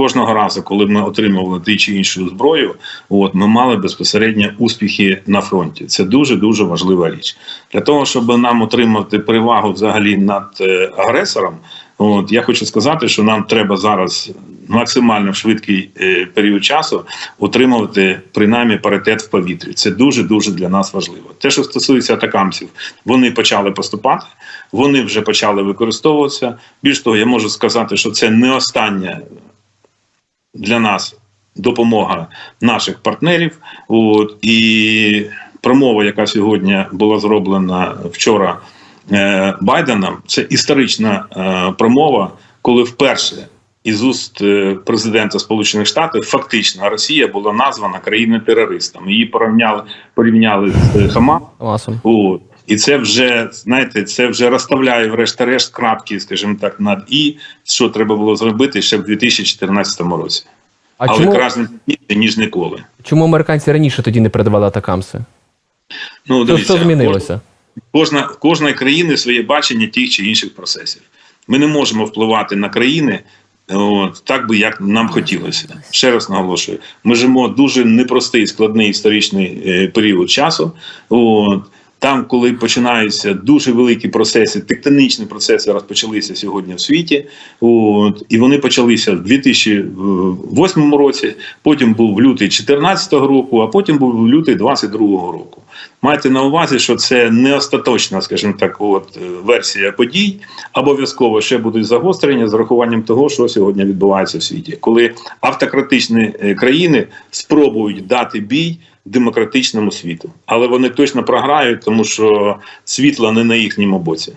кожного разу, коли ми отримували ті чи іншу зброю, от ми мали безпосередньо успіхи на фронті. Це дуже дуже важлива річ для того, щоб нам отримати перевагу взагалі над е, агресором. От я хочу сказати, що нам треба зараз максимально в швидкий е, період часу отримувати принаймні паритет в повітрі. Це дуже дуже для нас важливо. Те, що стосується атакамців, вони почали поступати, вони вже почали використовуватися. Більш того, я можу сказати, що це не остання для нас допомога наших партнерів. От і промова, яка сьогодні була зроблена вчора е, Байденом, це історична е, промова, коли вперше. Із уст е, президента Сполучених Штатів фактично Росія була названа країною терористом. Її порівняли порівняли з е, Хамас. Масом. От. І це вже знаєте, це вже розставляє врешті-решт крапки, скажімо так, над і що треба було зробити ще в 2014 році. А Але чому, краще ніж ніколи. чому американці раніше тоді не передавали атакамси? Ну Що, що змінилося? Кожна кожної країни своє бачення тих чи інших процесів. Ми не можемо впливати на країни. От, так би як нам хотілося. Ще раз наголошую: ми живемо дуже непростий, складний історичний е, період часу. От, там, коли починаються дуже великі процеси, тектонічні процеси розпочалися сьогодні в світі. От, і вони почалися в 2008 році, потім був лютий 2014 року, а потім був лютий 2022 року. Майте на увазі, що це не остаточна, скажімо так, от е, версія подій. Обов'язково ще будуть загострення з рахуванням того, що сьогодні відбувається в світі, коли автократичні е, країни спробують дати бій демократичному світу, але вони точно програють, тому що світло не на їхньому боці.